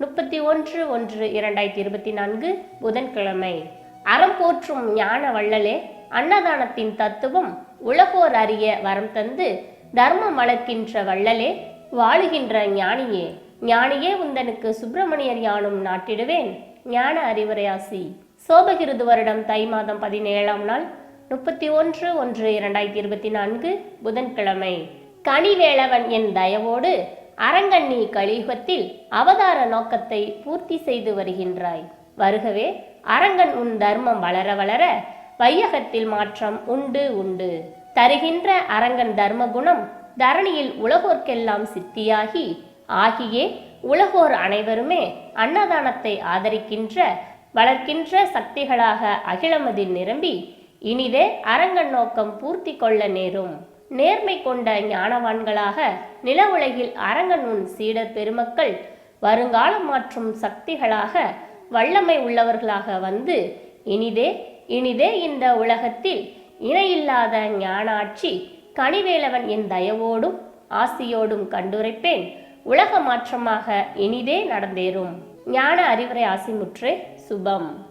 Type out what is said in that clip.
முப்பத்தி ஒன்று ஒன்று இரண்டாயிரத்தி இருபத்தி நான்கு புதன்கிழமை. அறம் போற்றும் ஞான வள்ளலே அன்னதானத்தின் தத்துவம் உலகோர் அறிய வரம் தந்து தர்மம் வளர்க்கின்ற வள்ளலே வாழுகின்ற ஞானியே ஞானியே உந்தனுக்கு சுப்பிரமணியர் யானும் நாட்டிடுவேன் ஞான அறிவுரையாசி. சோபகிருது வருடம் தை மாதம் பதினேழாம் நாள் முப்பத்தி ஒன்று ஒன்று இரண்டாயிரத்தி இருபத்தி நான்கு புதன்கிழமை. கனிவேளவன் என் தயவோடு அரங்கண்ணி கலியுகத்தில் அவதார நோக்கத்தை பூர்த்தி செய்து வருகின்றாய். வருகவே அரங்கன் உன் தர்மம் வளர வளர வையகத்தில் மாற்றம் உண்டு உண்டு. தருகின்ற அரங்கன் தர்ம குணம் தரணியில் உலகோர்க்கெல்லாம் சித்தியாகி ஆகியே உலகோர் அனைவருமே அன்னதானத்தை ஆதரிக்கின்ற வளர்க்கின்ற சக்திகளாக அகிலமதில் நிரம்பி இனிதே அரங்கன் நோக்கம் பூர்த்தி கொள்ள நேரும். நேர்மை கொண்ட ஞானவான்களாக நில உலகில் அரங்கன் உன் சீடர் பெருமக்கள் வருங்காலம் மாற்றும் சக்திகளாக வல்லமை உள்ளவர்களாக வந்து இனிதே இனிதே இந்த உலகத்தில் இணையில்லாத ஞானாட்சி கனிவேலவன் என் தயவோடும் ஆசியோடும் கண்டுரைப்பேன். உலக மாற்றமாக இனிதே நடந்தேறும். ஞான அறிவுரை ஆசிமுற்றே. சுபம்.